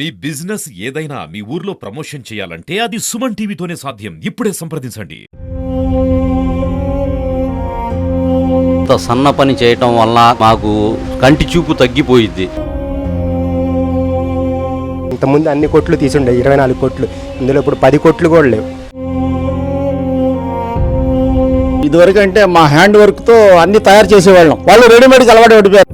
మీ business ఏదైనా మీ ఊర్లో promotion చేయాలంటే అది సుమన్ టీవీతోనే సాధ్యం. ఇప్పుడే సంప్రదించండి. ఇంత సన్న పని చేయటం వల్ల మాకు కంటి చూపు తగ్గిపోయిద్ది. ఇంతకుముందు అన్ని కొట్లు తీసుండే ఇరవై నాలుగు కొట్లు. ఇందులో ఇప్పుడు పది కొట్లు కూడా లేవు. ఇదివరకు అంటే మా హ్యాండ్ వర్క్తో అన్ని తయారు చేసేవాళ్ళం. వాళ్ళు రెడీమేడ్కి అలవాటు పడిపోయారు.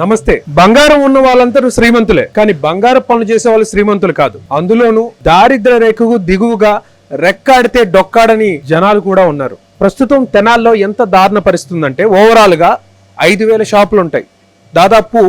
నమస్తే. బంగారం ఉన్న వాళ్ళందరూ శ్రీమంతులే. కానీ బంగారం పనులు చేసే వాళ్ళు శ్రీమంతులు కాదు. అందులోనూ దారిద్ర రేఖకు దిగువగా రెక్కాడితే డొక్కాడని జనాలు కూడా ఉన్నారు. ప్రస్తుతం తెనాల్లో ఎంత దారుణ పరిస్థితి ఉందంటే ఓవరాల్గా ఐదు వేల షాపులు ఉంటాయి. దాదాపు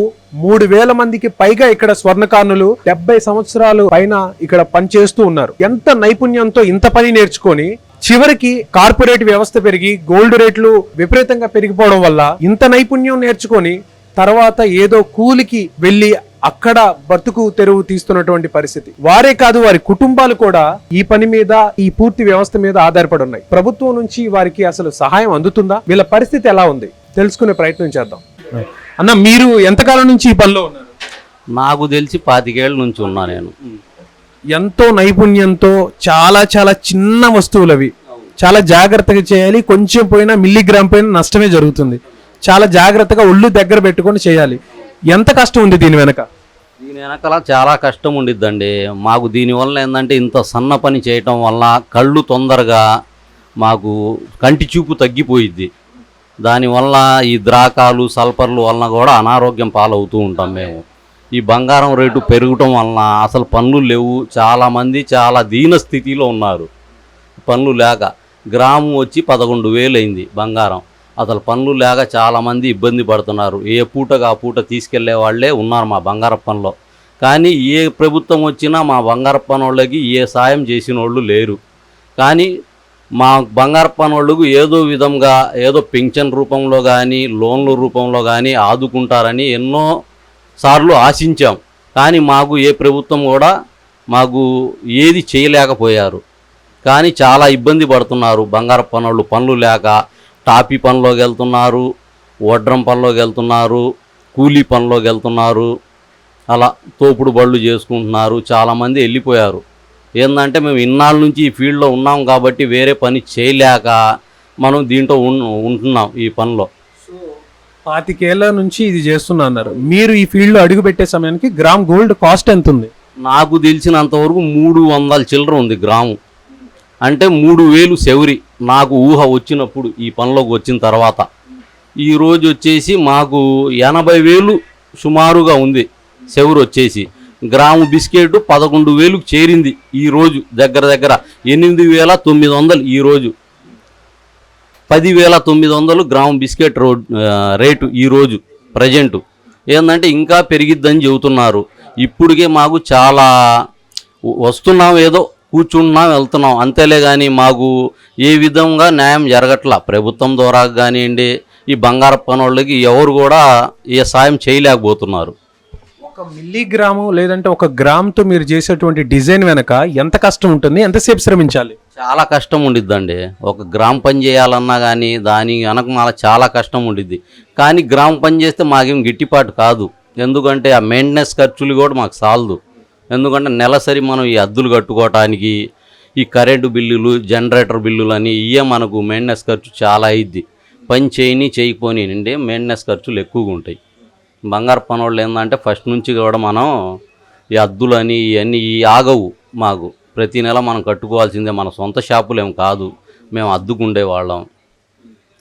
మూడు వేల మందికి పైగా ఇక్కడ స్వర్ణకారులు డెబ్బై సంవత్సరాలు పైన ఇక్కడ పనిచేస్తూ ఉన్నారు. ఎంత నైపుణ్యంతో ఇంత పని నేర్చుకొని చివరికి కార్పొరేట్ వ్యవస్థ పెరిగి గోల్డ్ రేట్లు విపరీతంగా పెరిగిపోవడం వల్ల ఇంత నైపుణ్యం నేర్చుకొని తర్వాత ఏదో కూలికి వెళ్ళి అక్కడ బతుకు తెరువు తీస్తున్నటువంటి పరిస్థితి. వారే కాదు వారి కుటుంబాలు కూడా ఈ పని మీద ఈ పూర్తి వ్యవస్థ మీద ఆధారపడి ఉన్నాయి. ప్రభుత్వం నుంచి వారికి అసలు సహాయం అందుతుందా? వీళ్ళ పరిస్థితి ఎలా ఉంది? తెలుసుకునే ప్రయత్నం చేద్దాం. అన్న మీరు ఎంతకాలం నుంచి ఈ పనిలో ఉన్నారు? నాకు తెలిసి పాతికేళ్ళ నుంచి ఉన్నా నేను. ఎంతో నైపుణ్యంతో చాలా చాలా చిన్న వస్తువులు అవి చాలా జాగ్రత్తగా చేయాలి. కొంచెం పోయినా మిల్లీగ్రామ్ పోయినా నష్టమే జరుగుతుంది. చాలా జాగ్రత్తగా ఒళ్ళు దగ్గర పెట్టుకొని చేయాలి. ఎంత కష్టం ఉంది దీని వెనక? దీని వెనకాల చాలా కష్టం ఉండిద్దండి. మాకు దీనివల్ల ఏంటంటే ఇంత సన్న పని చేయటం వల్ల కళ్ళు తొందరగా మాకు కంటి చూపు తగ్గిపోయిద్ది. దానివల్ల ఈ ద్రాకాలు సల్ఫర్లు వలన కూడా అనారోగ్యం పాలవుతూ ఉంటాం మేము. ఈ బంగారం రేటు పెరగటం వలన అసలు పనులు లేవు. చాలామంది చాలా దీన స్థితిలో ఉన్నారు. పనులు లేక. గ్రామం వచ్చి పదకొండు వేలు అయింది బంగారం. అసలు పనులు లేక చాలామంది ఇబ్బంది పడుతున్నారు. ఏ పూటగా ఆ పూట తీసుకెళ్ళే వాళ్ళే ఉన్నారు మా బంగారపు కానీ ఏ ప్రభుత్వం వచ్చినా మా బంగారప్పన వాళ్ళకి ఏ సాయం చేసిన వాళ్ళు లేరు. కానీ మా బంగారప్పన వాళ్ళకు ఏదో విధంగా ఏదో పింఛన్ రూపంలో కానీ లోన్ల రూపంలో కానీ ఆదుకుంటారని ఎన్నో సార్లు ఆశించాం. కానీ మాకు ఏ ప్రభుత్వం కూడా మాకు ఏది చేయలేకపోయారు. కానీ చాలా ఇబ్బంది పడుతున్నారు. బంగారు వాళ్ళు పనులు లేక టాపీ పనిలోకి వెళ్తున్నారు వడ్రం పనిలోకి వెళ్తున్నారు కూలీ పనిలోకి వెళ్తున్నారు అలా తోపుడు బళ్ళు చేసుకుంటున్నారు చాలామంది వెళ్ళిపోయారు. ఏంటంటే మేము ఇన్నాళ్ళ నుంచి ఈ ఫీల్డ్లో ఉన్నాం కాబట్టి వేరే పని చేయలేక మనం దీంట్లో ఉంటున్నాం ఈ పనిలో. పాతికేళ్ళ నుంచి ఇది చేస్తున్నా అన్నారు. మీరు ఈ ఫీల్డ్లో అడుగు పెట్టే సమయానికి గ్రామ్ గోల్డ్ కాస్ట్ ఎంత ఉంది నాకు తెలిసినంతవరకు మూడు వందల చిల్లర ఉంది గ్రాము. అంటే మూడు వేలు సెవరి నాకు ఊహ వచ్చినప్పుడు ఈ పనిలోకి వచ్చిన తర్వాత. ఈ రోజు వచ్చేసి మాకు ఎనభై వేలు సుమారుగా ఉంది సెవరు వచ్చేసి. గ్రాము బిస్కెట్ పదకొండు వేలకు చేరింది ఈరోజు దగ్గర దగ్గర ఎనిమిది వేల తొమ్మిది వందలు ఈరోజు పదివేల తొమ్మిది వందలు గ్రాము బిస్కెట్ రోడ్ రేటు ఈరోజు ప్రజెంటు. ఏంటంటే ఇంకా పెరిగిద్దని చెబుతున్నారు. ఇప్పటికే మాకు చాలా వస్తున్నాం ఏదో కూర్చుంటున్నాం వెళ్తున్నాం. అంతేలే కానీ మాకు ఏ విధంగా న్యాయం జరగట్లా? ప్రభుత్వం ద్వారా కానివ్వండి ఈ బంగారు పనులకి ఎవరు కూడా ఏ సాయం చేయలేకపోతున్నారు. ఒక మిల్లీగ్రాము లేదంటే ఒక గ్రామ్తో మీరు చేసేటువంటి డిజైన్ వెనక ఎంత కష్టం ఉంటుంది? ఎంతసేపు శ్రమించాలి? చాలా కష్టం ఉండిద్దండి. ఒక గ్రామ పని చేయాలన్నా కానీ దాని వెనక మాల చాలా కష్టం ఉండిద్ది. కానీ గ్రామ పని చేస్తే మాకేం గిట్టిపాటు కాదు. ఎందుకంటే ఆ మెయింటెనెన్స్ ఖర్చులు కూడా మాకు సాలదు. ఎందుకంటే నెలసరి మనం ఈ అద్దులు కట్టుకోవటానికి ఈ కరెంటు బిల్లులు జనరేటర్ బిల్లులు అని ఇవే మనకు మెయింటెనెన్స్ ఖర్చు చాలా అయింది పని చేయని చేయకపోని అంటే మెయింటెనెన్స్ ఖర్చులు ఎక్కువగా ఉంటాయి. బంగారు పనోళ్ళు ఏంటంటే ఫస్ట్ నుంచి కూడా మనం ఈ అద్దులని ఇవన్నీ ఈ ఆగవు మాకు. ప్రతి నెల మనం కట్టుకోవాల్సిందే మన సొంత షాపులేం కాదు. మేము అద్దుకుండే వాళ్ళం.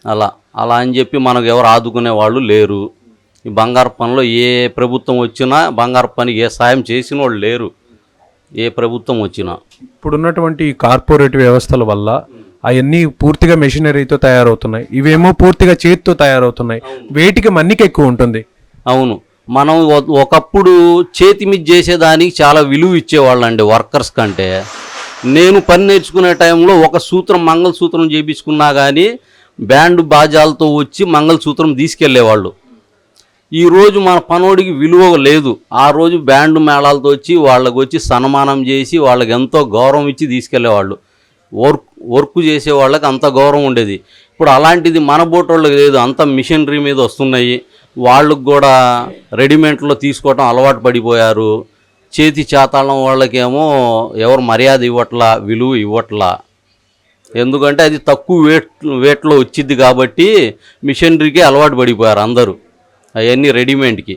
అలా అలా అని చెప్పి మనకు ఎవరు ఆదుకునే వాళ్ళు లేరు. ఈ బంగారు పనిలో ఏ ప్రభుత్వం వచ్చినా బంగారు పనికి ఏ సాయం చేసిన వాళ్ళు లేరు. ఏ ప్రభుత్వం వచ్చినా. ఇప్పుడున్నటువంటి కార్పొరేట్ వ్యవస్థల వల్ల అవన్నీ పూర్తిగా మెషినరీతో తయారవుతున్నాయి. ఇవేమో పూర్తిగా చేతితో తయారవుతున్నాయి. వేటికి మన్నిక ఎక్కువ ఉంటుంది. అవును. మనం ఒకప్పుడు చేతి మీద చేసేదానికి చాలా విలువ ఇచ్చేవాళ్ళండి వర్కర్స్ కంటే. నేను పని నేర్చుకునే టైంలో ఒక సూత్రం మంగళసూత్రం చేపించుకున్నా కానీ బ్యాండ్ బాజాలతో వచ్చి మంగళసూత్రం తీసుకెళ్ళేవాళ్ళు ఈరోజు మన పనోడికి విలువ లేదు. ఆ రోజు బ్యాండ్ మేళాలతో వచ్చి వాళ్ళకు వచ్చి సన్మానం చేసి వాళ్ళకి ఎంతో గౌరవం ఇచ్చి తీసుకెళ్ళేవాళ్ళు. వర్క్ వర్క్ చేసే వాళ్ళకి అంత గౌరవం ఉండేది. ఇప్పుడు అలాంటిది మన బోటోళ్ళకి లేదు. అంత మిషనరీ మీద వస్తున్నాయి. వాళ్ళకు కూడా రెడీమేడ్లో తీసుకోవటం అలవాటు పడిపోయారు. చేతి చేతాళం వాళ్ళకేమో ఎవరు మర్యాద ఇవ్వట్లా విలువ ఇవ్వట్లా. ఎందుకంటే అది తక్కువ వెయిట్ వెయిట్లో వచ్చింది కాబట్టి మిషనరీకి అలవాటు పడిపోయారు అందరూ. అవన్నీ రెడీమేడ్కి.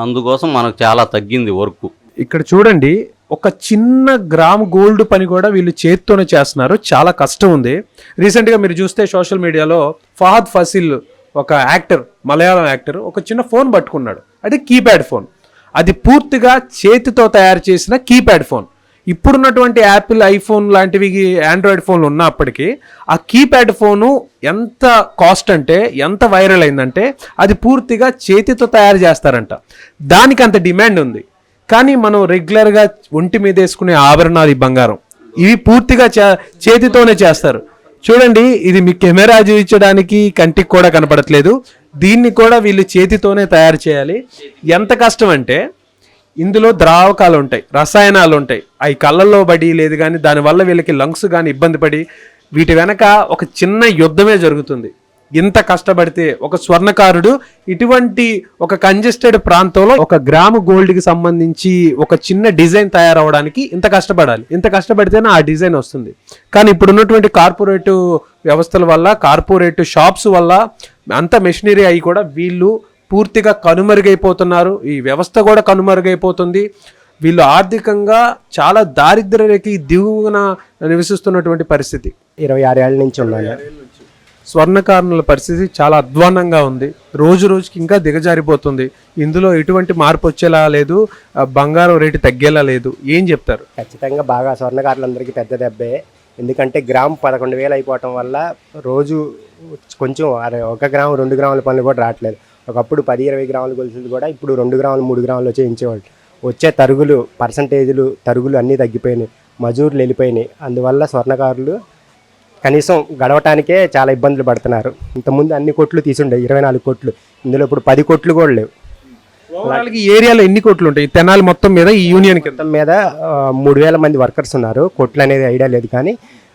అందుకోసం మనకు చాలా తగ్గింది వర్క్. ఇక్కడ చూడండి ఒక చిన్న గ్రామ్ గోల్డ్ పని కూడా వీళ్ళు చేత్తోనే చేస్తున్నారు. చాలా కష్టం ఉంది. రీసెంట్గా మీరు చూస్తే సోషల్ మీడియాలో ఫహద్ ఫసిల్ ఒక యాక్టర్ మలయాళం యాక్టర్ ఒక చిన్న ఫోన్ పట్టుకున్నాడు. అది కీప్యాడ్ ఫోన్. అది పూర్తిగా చేతితో తయారు చేసిన కీప్యాడ్ ఫోన్. ఇప్పుడున్నటువంటి యాపిల్ ఐఫోన్ లాంటివి ఆండ్రాయిడ్ ఫోన్లు ఉన్నప్పటికీ ఆ కీప్యాడ్ ఫోను ఎంత కాస్ట్ అంటే ఎంత వైరల్ అయిందంటే అది పూర్తిగా చేతితో తయారు చేస్తారంట. దానికి అంత డిమాండ్ ఉంది. కానీ మనం రెగ్యులర్గా ఒంటి మీద వేసుకునే ఆభరణాలు ఈ బంగారం. ఇవి పూర్తిగా చేతితోనే చేస్తారు. చూడండి ఇది మీ కెమెరా చూపించడానికి కంటికి కూడా కనపడట్లేదు. దీన్ని కూడా వీళ్ళు చేతితోనే తయారు చేయాలి. ఎంత కష్టం అంటే ఇందులో ద్రావకాలు ఉంటాయి రసాయనాలు ఉంటాయి అవి కళ్ళల్లో పడి లేదు కానీ దానివల్ల వీళ్ళకి లంగ్స్ కానీ ఇబ్బంది పడి వీటి వెనక ఒక చిన్న యుద్ధమే జరుగుతుంది. ఇంత కష్టపడితే ఒక స్వర్ణకారుడు ఇటువంటి ఒక కంజెస్టెడ్ ప్రాంతంలో ఒక గ్రాము గోల్డ్కి సంబంధించి ఒక చిన్న డిజైన్ తయారవడానికి ఇంత కష్టపడాలి. ఇంత కష్టపడితేనే ఆ డిజైన్ వస్తుంది. కానీ ఇప్పుడు ఉన్నటువంటి కార్పొరేట్ వ్యవస్థల వల్ల కార్పొరేట్ షాప్స్ వల్ల అంత మెషినరీ అయి కూడా వీళ్ళు పూర్తిగా కనుమరుగైపోతున్నారు. ఈ వ్యవస్థ కూడా కనుమరుగైపోతుంది. వీళ్ళు ఆర్థికంగా చాలా దారిద్ర్యకి దిగువన నివసిస్తున్నటువంటి పరిస్థితి. ఇరవై ఆరు ఏళ్ళ నుంచి ఉన్నాను స్వర్ణకారుల పరిస్థితి చాలా అధ్వానంగా ఉంది. రోజు రోజుకి ఇంకా దిగజారిపోతుంది. ఇందులో ఎటువంటి మార్పు వచ్చేలా లేదు. బంగారం రేటు తగ్గేలా లేదు. ఏం చెప్తారు? ఖచ్చితంగా బాగా స్వర్ణకారులందరికీ పెద్ద దెబ్బే. ఎందుకంటే గ్రామ్ పదకొండు వేలు అయిపోవటం వల్ల రోజు కొంచెం అరే ఒక గ్రాము రెండు గ్రాముల పనులు కూడా రావట్లేదు. ఒకప్పుడు పది ఇరవై గ్రాముల గొలుసులు కూడా ఇప్పుడు రెండు గ్రాములు మూడు గ్రాములు చేయించేవాళ్ళు వచ్చే తరుగులు పర్సంటేజీలు తరుగులు అన్నీ తగ్గిపోయినాయి. మజూర్లు వెళ్ళిపోయినాయి. అందువల్ల స్వర్ణకారులు కనీసం గడవటానికే చాలా ఇబ్బందులు పడుతున్నారు. ఇంతకుముందు అన్ని కొట్లు తీసుండే ఇరవై నాలుగు కొట్లు. ఇందులో ఇప్పుడు పది కొట్లు కూడా లేవు. ఈ ఏరియాలో ఎన్ని కోట్లు ఉంటాయి? తెనాలి మొత్తం మీద ఈ యూనియన్ మొత్తం మీద మూడు వేల మంది వర్కర్స్ ఉన్నారు. కొట్లు అనేది ఐడియా లేదు కానీ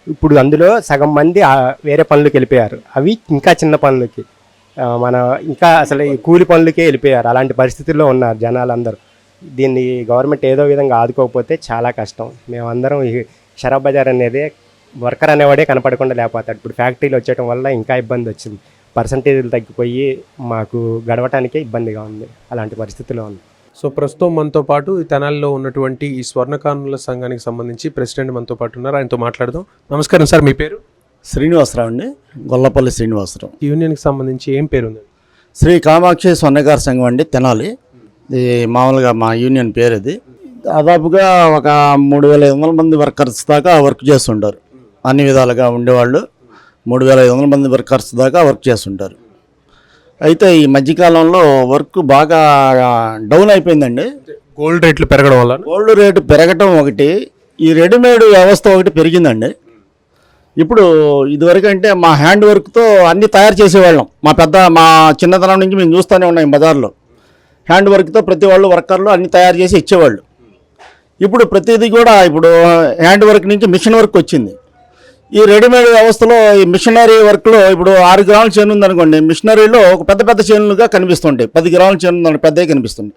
ఇప్పుడు అందులో సగం మంది వేరే పనులకు వెళ్ళిపోయారు. అవి ఇంకా చిన్న పనులకి. మన ఇంకా అసలు ఈ కూలి పనులకే వెళ్ళిపోయారు. అలాంటి పరిస్థితుల్లో ఉన్నారు జనాలందరూ. దీన్ని గవర్నమెంట్ ఏదో విధంగా ఆదుకోకపోతే చాలా కష్టం. మేమందరం ఈ షరాబ్ బజార్ అనేది వర్కర్ అనేవాడే కనపడకుండా లేకపోతాడు. ఇప్పుడు ఫ్యాక్టరీలు వచ్చేయడం వల్ల ఇంకా ఇబ్బంది వచ్చింది. పర్సంటేజీలు తగ్గిపోయి మాకు గడవటానికే ఇబ్బందిగా ఉంది. అలాంటి పరిస్థితిలో ఉంది. సో ప్రస్తుతం మనతో పాటు ఈ తెనాలిలో ఉన్నటువంటి ఈ స్వర్ణకారుల సంఘానికి సంబంధించి ప్రెసిడెంట్ మనతో పాటు ఉన్నారు. ఆయనతో మాట్లాడదాం. నమస్కారం సార్ మీ పేరు? శ్రీనివాసరావు అండి గొల్లపల్లి శ్రీనివాసరావు. యూనియన్కి సంబంధించి ఏం పేరు ఉంది శ్రీ కామాక్షి స్వర్ణకార సంఘం అండి తెనాలి. ఇది మామూలుగా మా యూనియన్ పేరు ఇది దాదాపుగా ఒక మూడు వేల ఐదు వందల మంది వర్కర్స్ దాకా వర్క్ చేస్తుంటారు. అన్ని విధాలుగా ఉండేవాళ్ళు మూడు వేల ఐదు వందల మంది వర్కర్స్ దాకా వర్క్ చేస్తుంటారు. అయితే ఈ మధ్యకాలంలో వర్క్ బాగా డౌన్ అయిపోయిందండి. గోల్డ్ రేట్లు పెరగడం వల్ల? గోల్డ్ రేటు పెరగటం ఒకటి ఈ రెడీమేడ్ వ్యవస్థ ఒకటి పెరిగిందండి. ఇప్పుడు ఇదివరకు అంటే మా హ్యాండ్ వర్క్తో అన్ని తయారు చేసేవాళ్ళం. మా పెద్ద మా చిన్నతనం నుంచి మేము చూస్తూనే ఉన్నాం బజార్లో. హ్యాండ్ వర్క్తో ప్రతి వాళ్ళు వర్కర్లు అన్ని తయారు చేసి ఇచ్చేవాళ్ళు. ఇప్పుడు ప్రతిదీ కూడా ఇప్పుడు హ్యాండ్ వర్క్ నుంచి మిషన్ వర్క్ వచ్చింది. ఈ రెడీమేడ్ వ్యవస్థలో ఈ మిషనరీ వర్క్లో ఇప్పుడు ఆరు గ్రాముల చేను ఉందనుకోండి మిషనరీలో ఒక పెద్ద పెద్ద చేనులుగా కనిపిస్తుంటాయి. పది గ్రాముల చేను ఉందని పెద్దగా కనిపిస్తుంది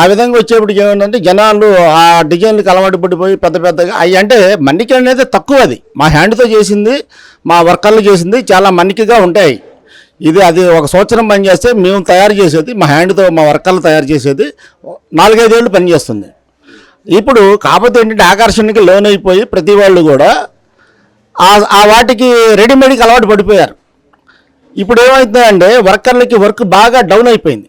ఆ విధంగా వచ్చేప్పటికి ఏమిటంటే జనాలు ఆ డిజైన్లకు అలవాటు పడిపోయి పెద్ద పెద్దగా అవి అంటే మన్నిక అనేది తక్కువ అది. మా హ్యాండ్తో చేసింది మా వర్కర్లు చేసింది చాలా మన్నికగా ఉంటాయి. ఇది అది ఒక సంవత్సరం పని చేస్తే మేము తయారు చేసేది మా హ్యాండ్తో మా వర్కర్లు తయారు చేసేది నాలుగైదేళ్ళు పనిచేస్తుంది ఇప్పుడు కాకపోతే ఏంటంటే ఆకర్షణకి లోన్ అయిపోయి ప్రతి వాళ్ళు కూడా ఆ వాటికి రెడీమేడ్కి అలవాటు పడిపోయారు. ఇప్పుడు ఏమవుతుందంటే వర్కర్లకి వర్క్ బాగా డౌన్ అయిపోయింది.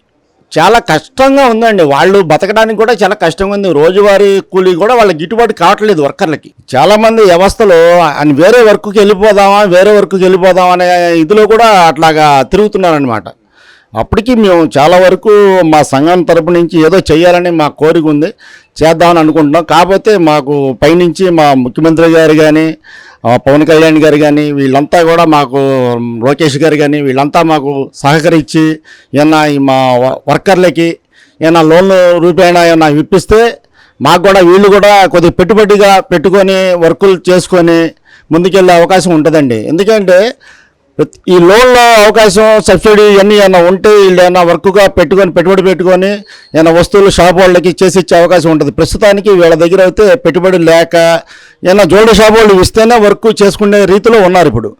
చాలా కష్టంగా ఉందండి. వాళ్ళు బతకడానికి కూడా చాలా కష్టంగా ఉంది. రోజువారీ కూలీ కూడా వాళ్ళకి గిట్టుబాటు కావట్లేదు వర్కర్లకి. చాలామంది వ్యవస్థలో అని వేరే వర్క్కి వెళ్ళిపోదామా వేరే వర్క్కి వెళ్ళిపోదామా అనే ఇదిలో కూడా అట్లాగా తిరుగుతున్నారనమాట అప్పటికి మేము చాలా వరకు మా సంఘం తరపు నుంచి ఏదో చేయాలని మా కోరిక ఉంది. చేద్దామని అనుకుంటున్నాం. కాకపోతే మాకు పైనుంచి మా ముఖ్యమంత్రి గారు కానీ పవన్ కళ్యాణ్ గారు కానీ వీళ్ళంతా కూడా మాకు లోకేష్ గారు కానీ వీళ్ళంతా మాకు సహకరించి ఏమన్నా ఈ మా వ- వర్కర్లకి ఏమన్నా లోన్లు రూపేణా ఏమన్నా ఇప్పిస్తే మాకు కూడా వీళ్ళు కూడా కొద్దిగా పెట్టుబడిగా పెట్టుకొని వర్కులు చేసుకొని ముందుకెళ్ళే అవకాశం ఉంటుందండి. ఎందుకంటే ఈ లోన్లో అవకాశం సబ్సిడీ ఇవన్నీ ఏమైనా ఉంటే వీళ్ళు ఏమైనా వర్క్గా పెట్టుకొని పెట్టుబడి పెట్టుకొని ఏమైనా వస్తువులు షాప్ వాళ్ళకి చేసి ఇచ్చే అవకాశం ఉంటుంది. ప్రస్తుతానికి వీళ్ళ దగ్గర అయితే పెట్టుబడి లేక ఏమైనా జోడి షాప్ వాళ్ళు ఇస్తేనే వర్క్ చేసుకునే రీతిలో ఉన్నారు ఇప్పుడు.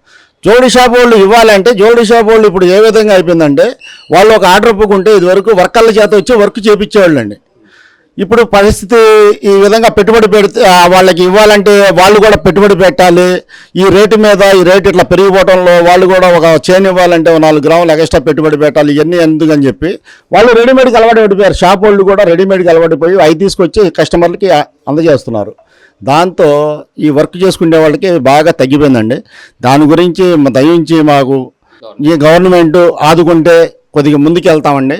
జోడి షాప్ వాళ్ళు ఇవ్వాలంటే జోడి షాప్ వాళ్ళు ఇప్పుడు ఏ విధంగా అయిపోయిందంటే వాళ్ళు ఒక ఆర్డర్ ఒప్పుకుంటే ఇదివరకు వర్కర్ల చేత వచ్చి వర్క్ చేపించేవాళ్ళు అండి ఇప్పుడు పరిస్థితి ఈ విధంగా పెట్టుబడి పెడితే వాళ్ళకి ఇవ్వాలంటే వాళ్ళు కూడా పెట్టుబడి పెట్టాలి. ఈ రేటు మీద ఈ రేటు ఇట్లా పెరిగిపోవడంలో వాళ్ళు కూడా ఒక చేను ఇవ్వాలంటే ఒక నాలుగు గ్రాములు ఎక్స్ట్రా పెట్టుబడి పెట్టాలి ఇవన్నీ ఎందుకని చెప్పి వాళ్ళు రెడీమేడ్కి అలవాటు పడిపోయారు. షాప్ వాళ్ళు కూడా రెడీమేడ్కి అలవాటు పోయి అవి తీసుకొచ్చి కస్టమర్లకి అందజేస్తున్నారు. దాంతో ఈ వర్క్ చేసుకునే వాళ్ళకి బాగా తగ్గిపోయిందండి. దాని గురించి దయించి మాకు ఈ గవర్నమెంట్ ఆదుకుంటే కొద్దిగా ముందుకు వెళ్తామండి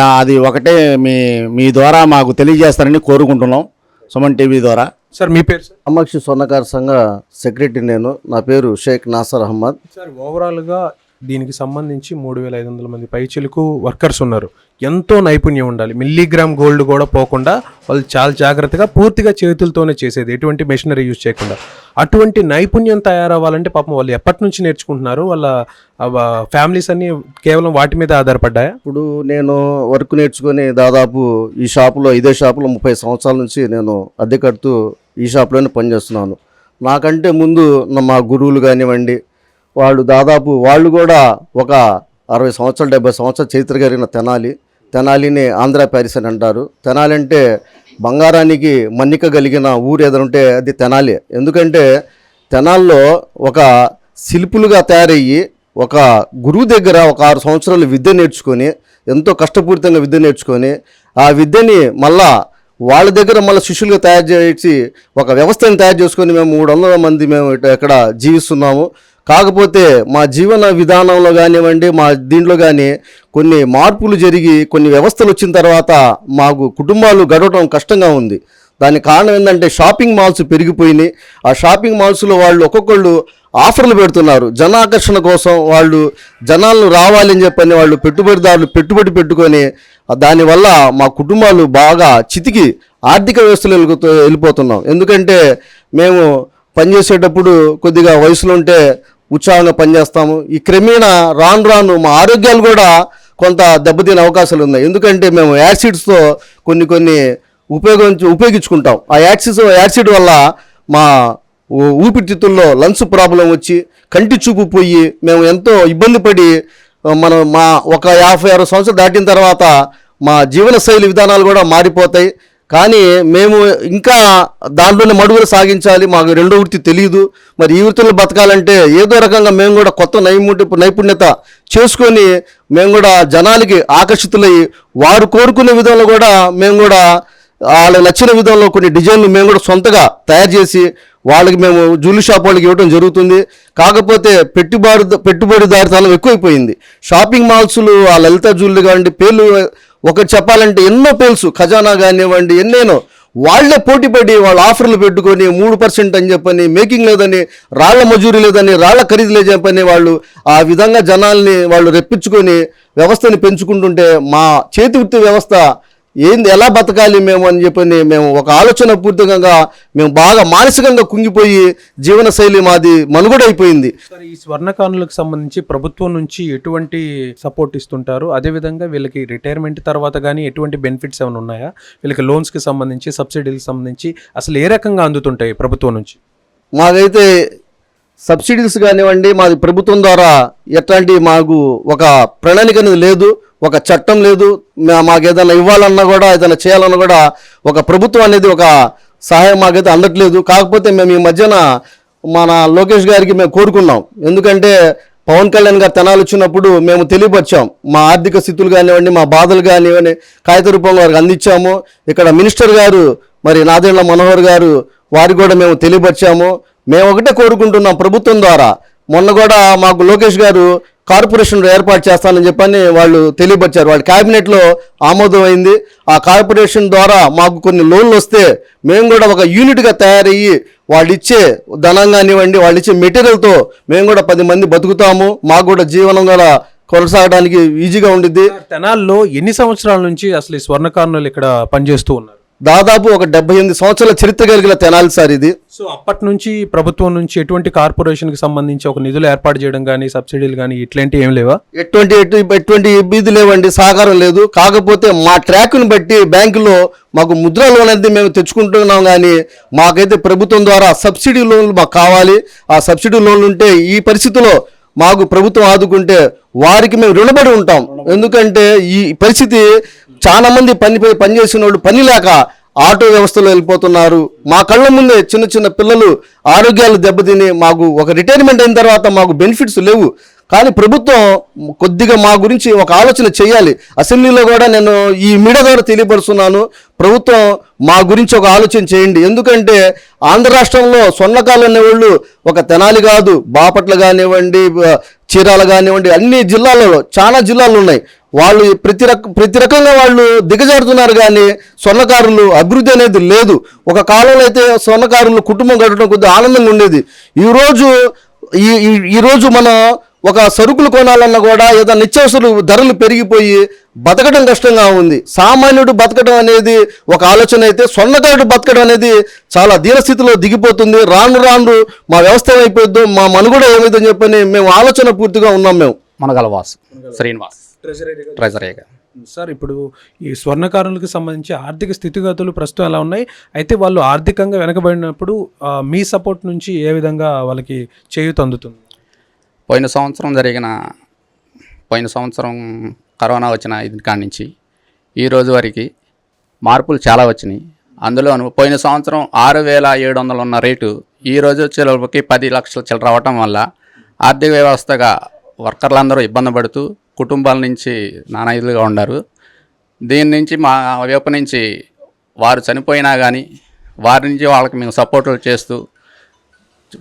అది ఒకటే మీ మీ ద్వారా మాకు తెలియజేస్తారని కోరుకుంటున్నాం. సుమన్ టీవీ ద్వారా. సార్ మీ పేరు సార్? కామాక్షి స్వర్ణకార సంఘ సెక్రటరీ నేను. నా పేరు షేక్ నాసర్ అహ్మద్. సార్ ఓవరాల్గా దీనికి సంబంధించి మూడు వేల ఐదు వందల మంది పైచిలకు వర్కర్స్ ఉన్నారు. ఎంతో నైపుణ్యం ఉండాలి. మిల్లీగ్రామ్ గోల్డ్ కూడా పోకుండా వాళ్ళు చాలా జాగ్రత్తగా పూర్తిగా చేతులతోనే చేసేది. ఎటువంటి మెషినరీ యూజ్ చేయకుండా. అటువంటి నైపుణ్యం తయారవ్వాలంటే పాపం వాళ్ళు ఎప్పటి నుంచి నేర్చుకుంటున్నారు? వాళ్ళ ఫ్యామిలీస్ అన్ని కేవలం వాటి మీద ఆధారపడ్డాయా? ఇప్పుడు నేను వర్క్ నేర్చుకుని దాదాపు ఈ షాపులో ఇదే షాపులో ముప్పై సంవత్సరాల నుంచి నేను అద్దె కడుతూ ఈ షాప్లోనే పనిచేస్తున్నాను. నాకంటే ముందు మా గురువులు కానివ్వండి వాళ్ళు దాదాపు వాళ్ళు కూడా ఒక అరవై సంవత్సరాలు డెబ్బై సంవత్సరాలు చరిత్ర కలిగిన తెనాలి. తెనాలిని ఆంధ్ర ప్యారిస్ అని అంటారు. తెనాలి అంటే బంగారానికి మన్నిక కలిగిన ఊరు ఏదైనా ఉంటే అది తెనాలి. ఎందుకంటే తెనాల్లో ఒక శిల్పులుగా తయారయ్యి ఒక గురువు దగ్గర ఒక ఆరు సంవత్సరాలు విద్య నేర్చుకొని ఎంతో కష్టపూరితంగా విద్య నేర్చుకొని ఆ విద్యని మళ్ళా వాళ్ళ దగ్గర మళ్ళీ శిష్యులుగా తయారు చేసి ఒక వ్యవస్థను తయారు చేసుకొని మేము మూడు వందల మంది మేము ఇక్కడ జీవిస్తున్నాము. కాకపోతే మా జీవన విధానంలో కానివ్వండి మా దీంట్లో కానీ కొన్ని మార్పులు జరిగి కొన్ని వ్యవస్థలు వచ్చిన తర్వాత మాకు కుటుంబాలు గడవటం కష్టంగా ఉంది. దానికి కారణం ఏంటంటే షాపింగ్ మాల్స్ పెరిగిపోయినాయి. ఆ షాపింగ్ మాల్స్లో వాళ్ళు ఒక్కొక్కళ్ళు ఆఫర్లు పెడుతున్నారు. జనాకర్షణ కోసం వాళ్ళు జనాలను రావాలని చెప్పని వాళ్ళు పెట్టుబడిదారులు పెట్టుబడి పెట్టుకొని దానివల్ల మా కుటుంబాలు బాగా చితికి ఆర్థిక వ్యవస్థలు వెళ్ళిపోతున్నాం. ఎందుకంటే మేము పనిచేసేటప్పుడు కొద్దిగా వయసులో ఉంటే ఉత్సాహంగా పనిచేస్తాము. ఈ క్రమేణా రాను రాను మా ఆరోగ్యాలు కూడా కొంత దెబ్బతినే అవకాశాలు ఉన్నాయి. ఎందుకంటే మేము యాసిడ్స్తో కొన్ని కొన్ని ఉపయోగించి ఉపయోగించుకుంటాం. ఆ యాసిడ్స్ యాసిడ్ వల్ల మా ఊ- ఊపిరితిత్తుల్లో లంగ్స్ ప్రాబ్లం వచ్చి కంటి చూపు పోయి మేము ఎంతో ఇబ్బంది పడి మనం మా ఒక యాభై ఆరు సంవత్సరాలు దాటిన తర్వాత మా జీవన శైలి విధానాలు కూడా మారిపోతాయి. కానీ మేము ఇంకా దాంట్లోనే మడుగులు సాగించాలి. మాకు రెండో వృత్తి తెలియదు మరి ఈ వృత్తిలో బతకాలంటే ఏదో రకంగా మేము కూడా కొత్త నైపుణ్య నైపుణ్యత చేసుకొని మేము కూడా జనాలకి ఆకర్షితులయ్యి వారు కోరుకునే విధంలో కూడా మేము కూడా వాళ్ళకి నచ్చిన విధంలో కొన్ని డిజైన్లు మేము కూడా సొంతగా తయారు చేసి వాళ్ళకి మేము జ్యువెలరీ షాప్ వాళ్ళకి ఇవ్వడం జరుగుతుంది. కాకపోతే పెట్టుబడి పెట్టుబడిదారితనం ఎక్కువైపోయింది. షాపింగ్ మాల్స్లు ఆ లలిత జ్యువెలరీ కానివ్వండి పేర్లు ఒకటి చెప్పాలంటే ఎన్నో పేర్స్ ఖజానా కానివ్వండి ఎన్నేనో వాళ్ళే పోటీపడి వాళ్ళ ఆఫర్లు పెట్టుకొని మూడు పర్సెంట్ అని చెప్పని మేకింగ్ లేదని రాళ్ళ మజూరీ లేదని రాళ్ళ ఖరీదు లేదని చెప్పని వాళ్ళు ఆ విధంగా జనాల్ని వాళ్ళు రెప్పించుకొని వ్యవస్థని పెంచుకుంటుంటే మా చేతి వృత్తి వ్యవస్థ ఏంది ఎలా బతకాలి మేము అని చెప్పని మేము ఒక ఆలోచన పూర్తికంగా మేము బాగా మానసికంగా కుంగిపోయి జీవన శైలి మాది మనుగడైపోయింది. సార్ ఈ స్వర్ణకానులకు సంబంధించి ప్రభుత్వం నుంచి ఎటువంటి సపోర్ట్ ఇస్తుంటారు? అదేవిధంగా వీళ్ళకి రిటైర్మెంట్ తర్వాత కానీ ఎటువంటి బెనిఫిట్స్ ఏమైనా ఉన్నాయా? వీళ్ళకి లోన్స్కి సంబంధించి సబ్సిడీలకు సంబంధించి అసలు ఏ రకంగా అందుతుంటాయి ప్రభుత్వం నుంచి? మాకైతే సబ్సిడీస్ కానివ్వండి మాది ప్రభుత్వం ద్వారా ఎట్లాంటి మాకు ఒక ప్రణాళిక అనేది లేదు. ఒక చట్టం లేదు మా- మాకు ఏదైనా ఇవ్వాలన్నా కూడా ఏదైనా చేయాలన్నా కూడా ఒక ప్రభుత్వం అనేది ఒక సహాయం మాకైతే అందట్లేదు. కాకపోతే మేము ఈ మధ్యన మన లోకేష్ గారికి మేము కోరుకున్నాం. ఎందుకంటే పవన్ కళ్యాణ్ గారు తెనాలి వచ్చినప్పుడు మేము తెలియపరిచాం. మా ఆర్థిక స్థితులు కానివ్వండి మా బాధలు కానివ్వండి కాగిత రూపంలో వారికి అందించాము. ఇక్కడ మినిస్టర్ గారు మరి నాదేళ్ళ మనోహర్ గారు వారికి కూడా మేము తెలియపరిచాము. మేము ఒకటే కోరుకుంటున్నాం ప్రభుత్వం ద్వారా. మొన్న కూడా మాకు లోకేష్ గారు కార్పొరేషన్ ఏర్పాటు చేస్తానని చెప్పని వాళ్ళు తెలియపరిచారు. వాళ్ళ క్యాబినెట్లో ఆమోదం అయింది ఆ కార్పొరేషన్ ద్వారా మాకు కొన్ని లోన్లు వస్తే మేము కూడా ఒక యూనిట్గా తయారయ్యి వాళ్ళు ఇచ్చే ధనం కానివ్వండి వాళ్ళు ఇచ్చే మెటీరియల్తో మేము కూడా పది మంది బతుకుతాము. మాకు కూడా జీవనం గల కొనసాగడానికి ఈజీగా ఉండిద్ది. తెనాల్లో ఎన్ని సంవత్సరాల నుంచి అసలు ఈ స్వర్ణకారులు ఇక్కడ పనిచేస్తూ ఉన్నారు? దాదాపు ఒక డెబ్బై ఎనిమిది సంవత్సరాల చరిత్ర కలిగిన తెనాలి సార్ ఇది. సో అప్పటి నుంచి ప్రభుత్వం నుంచి ఎటువంటి కార్పొరేషన్కి సంబంధించి ఒక నిధులు ఏర్పాటు చేయడం కానీ సబ్సిడీలు కానీ ఇట్లాంటివి ఏం లేవా? ఎటువంటి ఎటు- ఎటువంటి ఇబ్బంది లేవండి సహకారం లేదు. కాకపోతే మా ట్రాక్ను బట్టి బ్యాంకులో మాకు ముద్ర లోన్ అనేది మేము తెచ్చుకుంటున్నాం కానీ మాకైతే ప్రభుత్వం ద్వారా సబ్సిడీ లోన్లు మాకు కావాలి. ఆ సబ్సిడీ లోన్లు ఉంటే ఈ పరిస్థితిలో మాకు ప్రభుత్వం ఆదుకుంటే వారికి మేము రుణపడి ఉంటాం. ఎందుకంటే ఈ పరిస్థితి చాలా మంది పనిపై పని చేసిన వాళ్ళు పని లేక ఆటో వ్యవస్థలో వెళ్ళిపోతున్నారు. మా కళ్ళ ముందే చిన్న చిన్న పిల్లలు ఆరోగ్యాలు దెబ్బతిని మాకు ఒక రిటైర్మెంట్ అయిన తర్వాత మాకు బెనిఫిట్స్ లేవు. కానీ ప్రభుత్వం కొద్దిగా మా గురించి ఒక ఆలోచన చేయాలి. అసెంబ్లీలో కూడా నేను ఈ మీడియా ద్వారా తెలియపరుస్తున్నాను. ప్రభుత్వం మా గురించి ఒక ఆలోచన చేయండి. ఎందుకంటే ఆంధ్ర రాష్ట్రంలో స్వర్ణకాలు అనేవాళ్ళు ఒక తెనాలి కాదు బాపట్ల కానివ్వండి చీరాల కానివ్వండి అన్ని జిల్లాలలో చాలా జిల్లాలు ఉన్నాయి. వాళ్ళు ప్రతి రక ప్రతి రకంగా వాళ్ళు దిగజారుతున్నారు కానీ స్వర్ణకారులు అభివృద్ధి అనేది లేదు. ఒక కాలంలో అయితే స్వర్ణకారులు కుటుంబం గడపడం కొద్దిగా ఆనందంగా ఉండేది. ఈరోజు ఈ ఈ- ఈరోజు మనం ఒక సరుకులు కొనాలన్నా కూడా ఏదో నిత్యావసర ధరలు పెరిగిపోయి బతకడం కష్టంగా ఉంది. సామాన్యుడు బతకడం అనేది ఒక ఆలోచన అయితే స్వర్ణకారుడు బతకడం అనేది చాలా దీనస్థితిలో దిగిపోతుంది. రాను రాను మా వ్యవస్థ ఏమైపోద్దో మా మనుగడ ఏమైందని చెప్పని మేము ఆలోచన పూర్తిగా ఉన్నాం మేము. మనగలవాస్ శ్రీనివాస్. ట్రెజరీగా సార్ ఇప్పుడు ఈ స్వర్ణకారులకు సంబంధించి ఆర్థిక స్థితిగతులు ప్రస్తుతం ఎలా ఉన్నాయి? అయితే వాళ్ళు ఆర్థికంగా వెనకబడినప్పుడు మీ సపోర్ట్ నుంచి ఏ విధంగా వాళ్ళకి చేయూత అందుతుంది? పోయిన సంవత్సరం జరిగిన పోయిన సంవత్సరం కరోనా వచ్చిన ఇది కాడి నుంచి ఈ రోజు వరకు మార్పులు చాలా వచ్చినాయి. అందులోను పోయిన సంవత్సరం ఆరు వేల ఏడు వందలు ఉన్న రేటు ఈ రోజు చిలకి పది లక్షల చిల్లర అవ్వటం వల్ల ఆర్థిక వ్యవస్థగా వర్కర్లందరూ ఇబ్బంది పడుతూ కుటుంబాల నుంచి నానాయుధులుగా ఉన్నారు దీని నుంచి మా వైపు నుంచి వారు చనిపోయినా కానీ వారి నుంచి వాళ్ళకి మేము సపోర్టులు చేస్తూ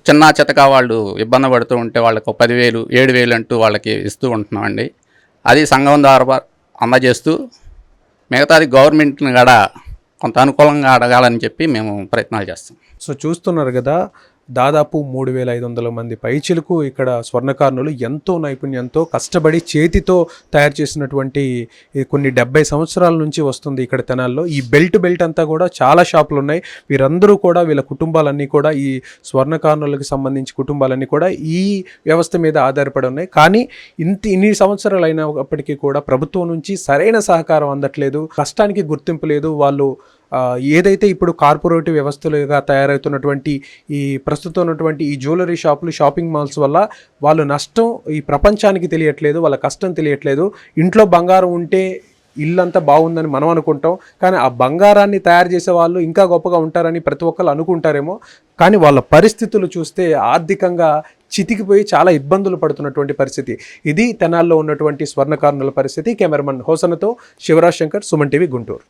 చిన్న చితక వాళ్ళు ఇబ్బంది పడుతూ ఉంటే వాళ్ళకి పదివేలు ఏడు వేలు అంటూ వాళ్ళకి ఇస్తూ ఉంటున్నామండి. అది సంఘం ద్వారా అందజేస్తూ మిగతాది గవర్నమెంట్ని కూడా కొంత అనుకూలంగా అడగాలని చెప్పి మేము ప్రయత్నాలు చేస్తాం. సో చూస్తున్నారు కదా దాదాపు మూడు వేల ఐదు వందల మంది పైచిలకు ఇక్కడ స్వర్ణకారులు ఎంతో నైపుణ్యంతో కష్టపడి చేతితో తయారు చేసినటువంటి కొన్ని డెబ్బై సంవత్సరాల నుంచి వస్తుంది ఇక్కడ తెనాల్లో. ఈ బెల్ట్ బెల్ట్ అంతా కూడా చాలా షాపులు ఉన్నాయి వీరందరూ కూడా వీళ్ళ కుటుంబాలన్నీ కూడా ఈ స్వర్ణకారులకు సంబంధించి కుటుంబాలన్నీ కూడా ఈ వ్యవస్థ మీద ఆధారపడి ఉన్నాయి. కానీ ఇంత ఇన్ని సంవత్సరాలు అయినప్పటికీ కూడా ప్రభుత్వం నుంచి సరైన సహకారం అందట్లేదు. కష్టానికి గుర్తింపు లేదు. వాళ్ళు ఏదైతే ఇప్పుడు కార్పొరేటివ్ వ్యవస్థలుగా తయారవుతున్నటువంటి ఈ ప్రస్తుతం ఉన్నటువంటి ఈ జ్యువెలరీ షాపులు షాపింగ్ మాల్స్ వల్ల వాళ్ళు నష్టం ఈ ప్రపంచానికి తెలియట్లేదు వాళ్ళ కష్టం తెలియట్లేదు. ఇంట్లో బంగారం ఉంటే ఇల్లంతా బాగుందని మనం అనుకుంటాం. కానీ ఆ బంగారాన్ని తయారు చేసే వాళ్ళు ఇంకా గొప్పగా ఉంటారని ప్రతి ఒక్కరు అనుకుంటారేమో. కానీ వాళ్ళ పరిస్థితులు చూస్తే ఆర్థికంగా చితికిపోయి చాలా ఇబ్బందులు పడుతున్నటువంటి పరిస్థితి. ఇది తెనాల్లో ఉన్నటువంటి స్వర్ణకారుణుల పరిస్థితి. కెమెరామన్ హోసనతో శివరాజ్ శంకర్ సుమన్ టీవీ గుంటూరు.